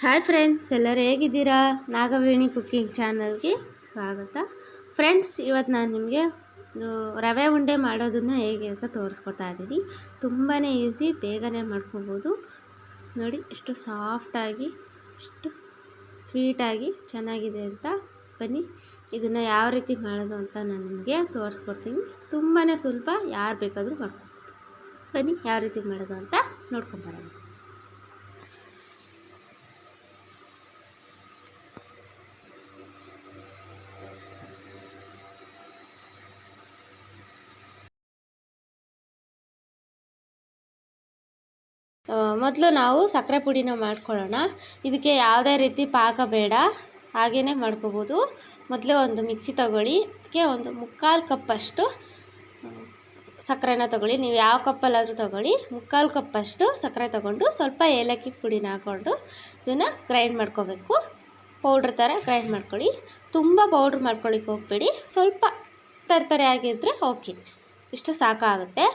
Hi friends ಎಲ್ಲರೂ ಹೇಗಿದ್ದೀರಾ? Nagaveni cooking ಚಾನಲ್ಗೆ ಸ್ವಾಗತ. ಫ್ರೆಂಡ್ಸ್ ಇವತ್ತು ನಾನು ನಿಮಗೆ ರವೆ ಉಂಡೆ ಮಾಡೋದನ್ನು ಹೇಗೆ ಅಂತ ತೋರಿಸ್ಕೊಡ್ತಾ ಇದ್ದೀನಿ. ತುಂಬಾ ಈಸಿ ಬೇಗನೆ ಮಾಡ್ಕೋಬೋದು. ನೋಡಿ, ಎಷ್ಟು ಸಾಫ್ಟಾಗಿ ಎಷ್ಟು ಸ್ವೀಟಾಗಿ ಚೆನ್ನಾಗಿದೆ ಅಂತ ಬನ್ನಿ. ಇದನ್ನು ಯಾವ ರೀತಿ ಮಾಡೋದು ಅಂತ ನಾನು ನಿಮಗೆ ತೋರಿಸ್ಕೊಡ್ತೀನಿ. ತುಂಬಾ ಸುಲಭ ಯಾರು ಬೇಕಾದರೂ ಮಾಡ್ಕೋಬೋದು. ಬನ್ನಿ, ಯಾವ ರೀತಿ ಮಾಡೋದು ಅಂತ ನೋಡ್ಕೊಂಬರೋಣ ಮೊದಲು ನಾವು ಸಕ್ಕರೆ ಪುಡಿನ ಮಾಡ್ಕೊಳ್ಳೋಣ. ಇದಕ್ಕೆ ಯಾವುದೇ ರೀತಿ ಪಾಕ ಬೇಡ. ಹಾಗೇ ಮಾಡ್ಕೋಬೋದು. ಮೊದಲು ಒಂದು ಮಿಕ್ಸಿ ತಗೊಳ್ಳಿ. ಅದಕ್ಕೆ ಒಂದು ಮುಕ್ಕಾಲು ಕಪ್ಪಷ್ಟು ಸಕ್ಕರೆನ ತಗೊಳ್ಳಿ. ನೀವು ಯಾವ ಕಪ್ಪಲ್ಲಾದರೂ ತಗೊಳ್ಳಿ. ಮುಕ್ಕಾಲು ಕಪ್ಪಷ್ಟು ಸಕ್ಕರೆ ತಗೊಂಡು ಸ್ವಲ್ಪ ಏಲಕ್ಕಿ ಪುಡಿನ ಹಾಕ್ಕೊಂಡು ಇದನ್ನು ಗ್ರೈಂಡ್ ಮಾಡ್ಕೋಬೇಕು. ಪೌಡ್ರ್ ಥರ ಗ್ರೈಂಡ್ ಮಾಡ್ಕೊಳ್ಳಿ. ತುಂಬ ಪೌಡ್ರ್ ಮಾಡ್ಕೊಳ್ಳಿಕ್ಕೆ ಹೋಗ್ಬೇಡಿ. ಸ್ವಲ್ಪ ತರ್ತರೆ ಆಗಿದ್ದರೆ ಓಕೆ. ಇಷ್ಟು ಸಾಕಾಗುತ್ತೆ.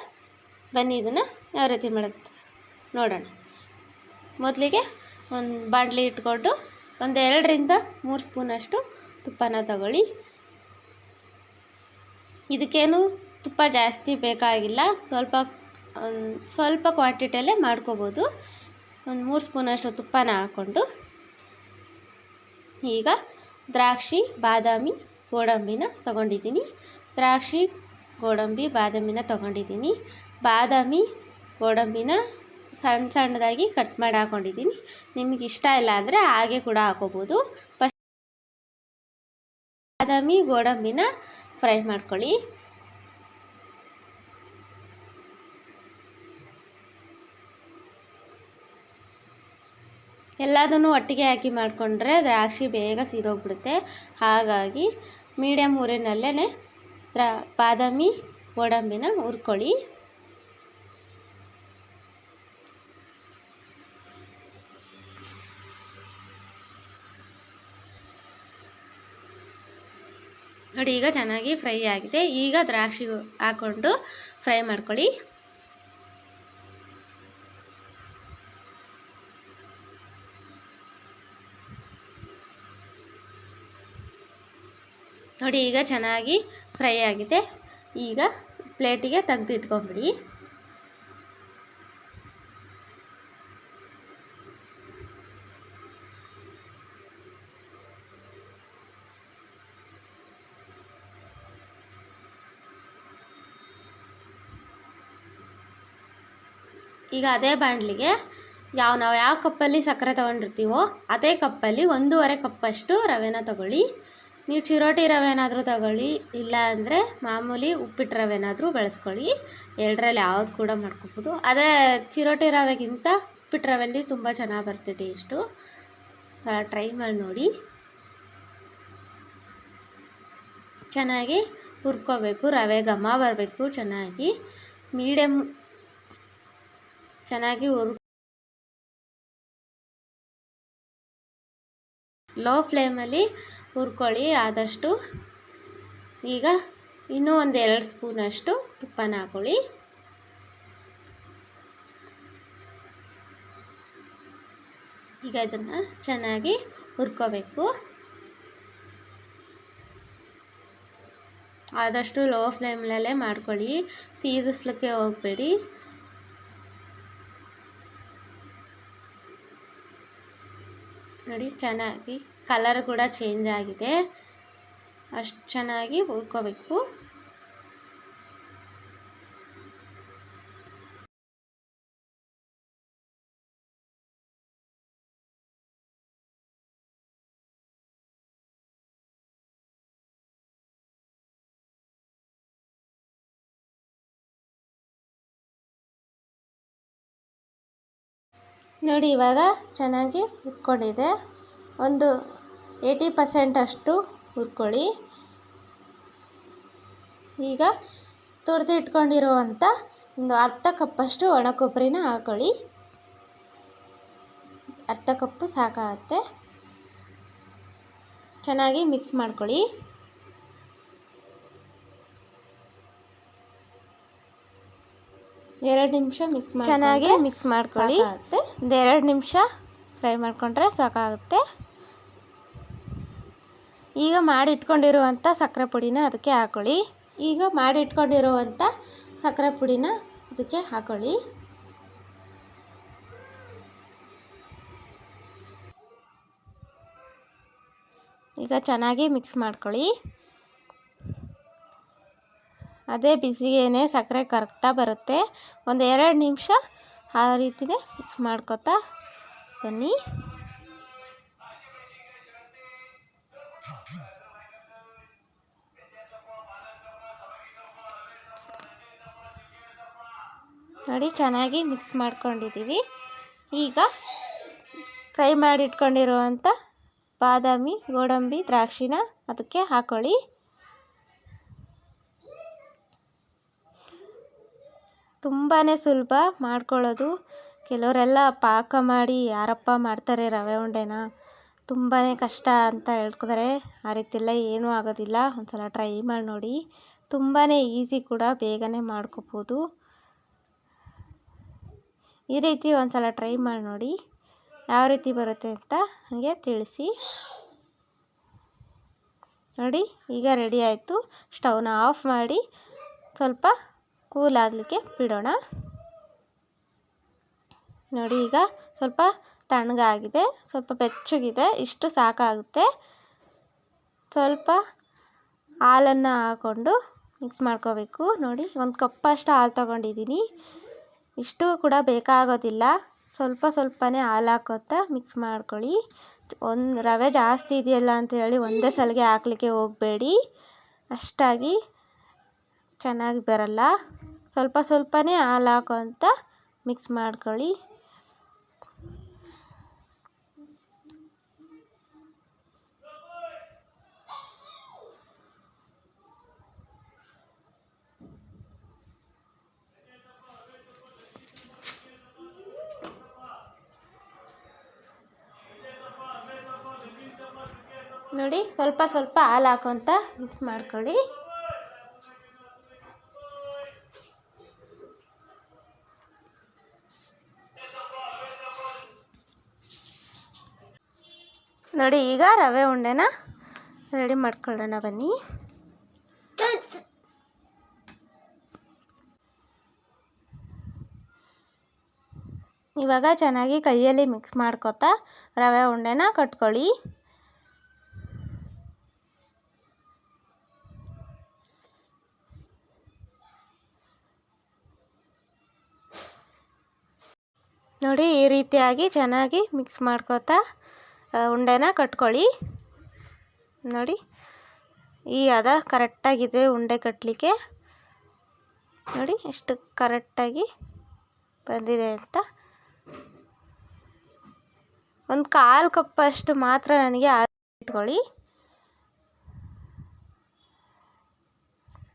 ಬನ್ನಿ ಇದನ್ನು ಯಾವ ರೀತಿ ಮಾಡೋದು. ನೋಡೋಣ. ಮೊದಲಿಗೆ ಒಂದು ಬಾಣಲಿ ಇಟ್ಕೊಂಡು ಒಂದು ಎರಡರಿಂದ ಮೂರು ಸ್ಪೂನಷ್ಟು ತುಪ್ಪನ ತಗೊಳ್ಳಿ. ಇದಕ್ಕೇನು ತುಪ್ಪ ಜಾಸ್ತಿ ಬೇಕಾಗಿಲ್ಲ. ಸ್ವಲ್ಪ ಸ್ವಲ್ಪ ಕ್ವಾಂಟಿಟಿಯಲ್ಲೇ ಮಾಡ್ಕೋಬೋದು. ಒಂದು ಮೂರು ಸ್ಪೂನಷ್ಟು ತುಪ್ಪನ ಹಾಕ್ಕೊಂಡು. ಈಗ ದ್ರಾಕ್ಷಿ, ಬಾದಾಮಿ, ಗೋಡಂಬಿನ ತಗೊಂಡಿದ್ದೀನಿ. ದ್ರಾಕ್ಷಿ, ಗೋಡಂಬಿ, ಬಾದಾಮಿನ ತಗೊಂಡಿದ್ದೀನಿ. ಬಾದಾಮಿ, ಗೋಡಂಬಿನ ಸಣ್ಣ ಸಣ್ಣದಾಗಿ ಕಟ್ ಮಾಡಿ ಹಾಕೊಂಡಿದ್ದೀನಿ. ನಿಮಗೆ ಇಷ್ಟ ಇಲ್ಲ ಅಂದರೆ ಹಾಗೆ ಕೂಡ ಹಾಕೋಬೋದು. ಫಸ್ಟ್ ಬಾದಾಮಿ, ಗೋಡಂಬಿನ ಫ್ರೈ ಮಾಡ್ಕೊಳ್ಳಿ. ಎಲ್ಲದನ್ನು ಒಟ್ಟಿಗೆ ಹಾಕಿ ಮಾಡಿಕೊಂಡ್ರೆ ದ್ರಾಕ್ಷಿ ಬೇಗ ಸೀದೋಗ್ಬಿಡುತ್ತೆ. ಹಾಗಾಗಿ ಮೀಡಿಯಮ್ ಊರಿನಲ್ಲೇ ದ್ರಾ, ಬಾದಾಮಿ, ಗೋಡಂಬಿನ ಹುರ್ಕೊಳ್ಳಿ. ನೋಡಿ, ಈಗ ಚೆನ್ನಾಗಿ ಫ್ರೈ ಆಗಿದೆ. ಈಗ ದ್ರಾಕ್ಷಿ ಹಾಕ್ಕೊಂಡು ಫ್ರೈ ಮಾಡ್ಕೊಳ್ಳಿ. ನೋಡಿ, ಈಗ ಚೆನ್ನಾಗಿ ಫ್ರೈ ಆಗಿದೆ. ಈಗ ಪ್ಲೇಟಿಗೆ ತೆಗೆದು ಈಗ ಅದೇ ಬಾಣಲಿಗೆ ಯಾವ ನಾವು ಯಾವ ಕಪ್ಪಲ್ಲಿ ಸಕ್ಕರೆ ತೊಗೊಂಡಿರ್ತೀವೋ ಅದೇ ಕಪ್ಪಲ್ಲಿ ಒಂದೂವರೆ ಕಪ್ಪಷ್ಟು ರವೆನ ತಗೊಳ್ಳಿ. ನೀವು ಚಿರೋಟಿ ರವೆನಾದರೂ ತಗೊಳ್ಳಿ, ಇಲ್ಲ ಅಂದರೆ ಮಾಮೂಲಿ ಉಪ್ಪಿಟ್ಟು ರವೆನಾದರೂ ಬಳಸ್ಕೊಳ್ಳಿ. ಎರಡರಲ್ಲಿ ಯಾವ್ದು ಕೂಡ ಮಾಡ್ಕೊಬೋದು. ಅದೇ ಚಿರೋಟಿ ರವೆಗಿಂತ ಉಪ್ಪಿಟ್ಟು ರವೆಯಲ್ಲಿ ತುಂಬ ಚೆನ್ನಾಗಿ ಬರುತ್ತೆ ಟೇಸ್ಟು. ಟ್ರೈ ಮಾಡಿ ನೋಡಿ. ಚೆನ್ನಾಗಿ ಹುರ್ಕೋಬೇಕು, ರವೆ ಘಮ ಬರಬೇಕು ಚೆನ್ನಾಗಿ. ಮೀಡಿಯಮ್ ಚೆನ್ನಾಗಿ ಹುರ್ ಲೋ ಫ್ಲೇಮಲ್ಲಿ ಹುರ್ಕೊಳ್ಳಿ, ಆದಷ್ಟು. ಈಗ ಇನ್ನೂ ಒಂದು ಎರಡು ಸ್ಪೂನಷ್ಟು ತುಪ್ಪನ ಹಾಕೊಳ್ಳಿ. ಈಗ ಇದನ್ನು ಚೆನ್ನಾಗಿ ಹುರ್ಕೋಬೇಕು. ಆದಷ್ಟು ಲೋ ಫ್ಲೇಮ್ನಲ್ಲೇ ಮಾಡ್ಕೊಳ್ಳಿ. ಸೀದಿಸ್ಲಿಕ್ಕೆ ಹೋಗಬೇಡಿ. ನೋಡಿ ಚೆನ್ನಾಗಿ ಕಲರ್ ಕೂಡ ಚೇಂಜ್ ಆಗಿದೆ. ಅಷ್ಟು ಚೆನ್ನಾಗಿ ಹುರ್ಕೋಬೇಕು. ನೋಡಿ, ಇವಾಗ ಚೆನ್ನಾಗಿ ಹುರ್ಕೊಂಡಿದೆ. ಒಂದು ಏಯ್ಟಿ ಪರ್ಸೆಂಟಷ್ಟು ಉರ್ಕೊಳ್ಳಿ ಈಗ ತುರಿದು ಇಟ್ಕೊಂಡಿರುವಂಥ ಒಂದು ಅರ್ಧ ಕಪ್ಪಷ್ಟು ಒಣ ಕೊಬ್ಬರಿನ ಹಾಕೊಳ್ಳಿ. ಅರ್ಧ ಕಪ್ಪು ಸಾಕಾಗತ್ತೆ. ಚೆನ್ನಾಗಿ ಮಿಕ್ಸ್ ಮಾಡ್ಕೊಳ್ಳಿ. ಎರಡು ನಿಮಿಷ ಮಿಕ್ಸ್ ಚೆನ್ನಾಗಿ ಮಿಕ್ಸ್ ಮಾಡ್ಕೊಳ್ಳಿ. ಒಂದು ಎರಡು ನಿಮಿಷ ಫ್ರೈ ಮಾಡಿಕೊಂಡ್ರೆ ಸಾಕಾಗುತ್ತೆ. ಈಗ ಮಾಡಿಟ್ಕೊಂಡಿರುವಂಥ ಸಕ್ಕರೆ ಪುಡಿನ ಅದಕ್ಕೆ ಹಾಕೊಳ್ಳಿ. ಈಗ ಮಾಡಿಟ್ಕೊಂಡಿರುವಂಥ ಸಕ್ಕರೆ ಪುಡಿನ ಅದಕ್ಕೆ ಹಾಕೊಳ್ಳಿ. ಈಗ ಚೆನ್ನಾಗಿ ಮಿಕ್ಸ್ ಮಾಡ್ಕೊಳ್ಳಿ. ಅದೇ ಬಿಸಿಗೇನೆ ಸಕ್ಕರೆ ಕರಗ್ತಾ ಬರುತ್ತೆ. ಒಂದು ಎರಡು ನಿಮಿಷ ಆ ರೀತಿಯೇ ಮಿಕ್ಸ್ ಮಾಡ್ಕೊತಾ ಬನ್ನಿ. ನೋಡಿ ಚೆನ್ನಾಗಿ ಮಿಕ್ಸ್ ಮಾಡ್ಕೊಂಡಿದ್ದೀವಿ ಈಗ ಫ್ರೈ ಮಾಡಿ ಇಟ್ಕೊಂಡಿರುವಂಥ ಬಾದಾಮಿ, ಗೋಡಂಬಿ, ದ್ರಾಕ್ಷಿನ ಅದಕ್ಕೆ ಹಾಕೊಳ್ಳಿ. ತುಂಬಾ ಸುಲಭ ಮಾಡ್ಕೊಳ್ಳೋದು. ಕೆಲವರೆಲ್ಲ ಪಾಕ ಮಾಡಿ ಯಾರಪ್ಪ ಮಾಡ್ತಾರೆ ರವೆ ಉಂಡೆನ? ತುಂಬಾ ಕಷ್ಟ ಅಂತ ಹೇಳ್ತಿದ್ದಾರೆ ಆ ರೀತಿ ಎಲ್ಲ ಏನೂ ಆಗೋದಿಲ್ಲ. ಒಂದು ಸಲ ಟ್ರೈ ಮಾಡಿ ನೋಡಿ. ತುಂಬಾ ಈಸಿ ಕೂಡ ಬೇಗನೆ ಮಾಡ್ಕೋಬೋದು. ಈ ರೀತಿ ಒಂದು ಸಲ ಟ್ರೈ ಮಾಡಿ ನೋಡಿ. ಯಾವ ರೀತಿ ಬರುತ್ತೆ ಅಂತ ನನಗೆ ತಿಳಿಸಿ. ನೋಡಿ, ಈಗ ರೆಡಿ ಆಯಿತು. ಸ್ಟವ್ನ ಆಫ್ ಮಾಡಿ ಸ್ವಲ್ಪ ಕೂಲ್ ಆಗಲಿಕ್ಕೆ ಬಿಡೋಣ. ನೋಡಿ, ಈಗ ಸ್ವಲ್ಪ ತಣ್ಣಗಾಗಿದೆ, ಸ್ವಲ್ಪ ಬೆಚ್ಚಗಿದೆ, ಇಷ್ಟು ಸಾಕಾಗುತ್ತೆ. ಸ್ವಲ್ಪ ಹಾಲನ್ನು ಹಾಕ್ಕೊಂಡು ಮಿಕ್ಸ್ ಮಾಡ್ಕೋಬೇಕು. ನೋಡಿ, ಒಂದು ಕಪ್ಪಷ್ಟು ಹಾಲು ತೊಗೊಂಡಿದ್ದೀನಿ. ಇಷ್ಟು ಕೂಡ ಬೇಕಾಗೋದಿಲ್ಲ. ಸ್ವಲ್ಪ ಸ್ವಲ್ಪನೇ ಹಾಲು ಹಾಕೋತಾ ಮಿಕ್ಸ್ ಮಾಡ್ಕೊಳ್ಳಿ. ಒಂದು ರವೆ ಜಾಸ್ತಿ ಇದೆಯಲ್ಲ ಅಂತ ಹೇಳಿ ಒಂದೇ ಸಲಿಗೆ ಹಾಕ್ಲಿಕ್ಕೆ ಹೋಗಬೇಡಿ. ಅಷ್ಟಾಗಿ ಚೆನ್ನಾಗಿ ಬರಲ್ಲ. ಸ್ವಲ್ಪ ಸ್ವಲ್ಪನೇ ಹಾಲು ಹಾಕೋಂತ ಮಿಕ್ಸ್ ಮಾಡ್ಕೊಳ್ಳಿ. ನೋಡಿ, ಸ್ವಲ್ಪ ಸ್ವಲ್ಪ ಹಾಲು ಹಾಕೊತ ಮಿಕ್ಸ್ ಮಾಡ್ಕೊಳ್ಳಿ. ನೋಡಿ, ಈಗ ರವೆ ಉಂಡೆನ ರೆಡಿ ಮಾಡ್ಕೊಳ್ಳೋಣ ಬನ್ನಿ. ಇವಾಗ ಚೆನ್ನಾಗಿ ಕೈಯಲ್ಲಿ ಮಿಕ್ಸ್ ಮಾಡ್ಕೊತಾ ರವೆ ಉಂಡೆನ ಕಟ್ಕೊಳ್ಳಿ. ನೋಡಿ, ಈ ರೀತಿಯಾಗಿ ಚೆನ್ನಾಗಿ ಮಿಕ್ಸ್ ಮಾಡ್ಕೋತಾ ಉಂಡೆನ ಕಟ್ಕೊಳ್ಳಿ. ನೋಡಿ, ಈ ಅದ ಕರೆಕ್ಟಾಗಿದೆ ಉಂಡೆ ಕಟ್ಟಲಿಕ್ಕೆ ನೋಡಿ, ಎಷ್ಟು ಕರೆಕ್ಟಾಗಿ ಬಂದಿದೆ ಅಂತ. ಒಂದು ಕಾಲು ಕಪ್ಪಷ್ಟು ಮಾತ್ರ ನನಗೆ ಇಟ್ಕೊಳ್ಳಿ.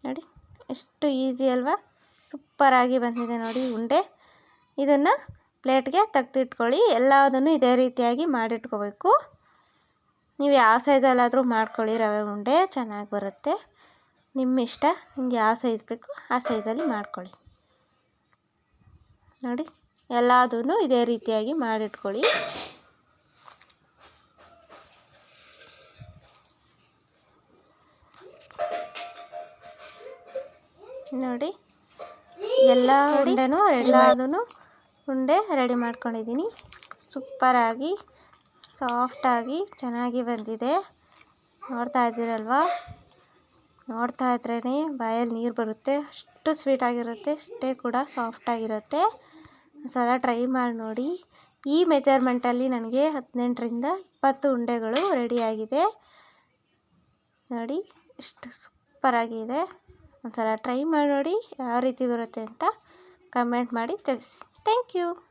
ನೋಡಿ, ಎಷ್ಟು ಈಸಿ ಅಲ್ವಾ. ಸೂಪರಾಗಿ ಬಂದಿದೆ ನೋಡಿ ಉಂಡೆ. ಇದನ್ನು ಪ್ಲೇಟ್ಗೆ ತೆಗ್ದಿಟ್ಕೊಳ್ಳಿ. ಎಲ್ಲದನ್ನು ಇದೇ ರೀತಿಯಾಗಿ ಮಾಡಿಟ್ಕೋಬೇಕು. ನೀವು ಯಾವ ಸೈಜಲ್ಲಾದರೂ ಮಾಡ್ಕೊಳ್ಳಿ ರವೆ ಉಂಡೆ, ಚೆನ್ನಾಗಿ ಬರುತ್ತೆ. ನಿಮ್ಮ ಇಷ್ಟ ನಿಮ್ಗೆ ಯಾವ ಸೈಜ್ ಬೇಕು ಆ ಸೈಜಲ್ಲಿ ಮಾಡ್ಕೊಳ್ಳಿ. ನೋಡಿ ಎಲ್ಲದೂ ಇದೇ ರೀತಿಯಾಗಿ ಮಾಡಿಟ್ಕೊಳ್ಳಿ. ನೋಡಿ, ಎಲ್ಲ ಉಂಡೆನೂ ಎಲ್ಲದೂ ಉಂಡೆ ರೆಡಿ ಮಾಡ್ಕೊಂಡಿದ್ದೀನಿ. ಸೂಪರಾಗಿ, ಸಾಫ್ಟಾಗಿ, ಚೆನ್ನಾಗಿ ಬಂದಿದೆ. ನೋಡ್ತಾ ಇದ್ದೀರಲ್ವಾ? ನೋಡ್ತಾ ಇದ್ರೇ ಬಾಯಲ್ಲಿ ನೀರು ಬರುತ್ತೆ. ಅಷ್ಟು ಸ್ವೀಟಾಗಿರುತ್ತೆ ಅಷ್ಟೇ ಕೂಡ ಸಾಫ್ಟಾಗಿರುತ್ತೆ ಸಲ ಟ್ರೈ ಮಾಡಿ ನೋಡಿ. ಈ ಮೆಜರ್ಮೆಂಟಲ್ಲಿ ನನಗೆ ಹದಿನೆಂಟರಿಂದ ಇಪ್ಪತ್ತು ಉಂಡೆಗಳು ರೆಡಿಯಾಗಿದೆ ನೋಡಿ, ಎಷ್ಟು ಸೂಪರಾಗಿದೆ ಒಂದು ಸಲ ಟ್ರೈ ಮಾಡಿ ನೋಡಿ, ಯಾವ ರೀತಿ ಬರುತ್ತೆ ಅಂತ ಕಮೆಂಟ್ ಮಾಡಿ ತಿಳಿಸಿ. Thank you.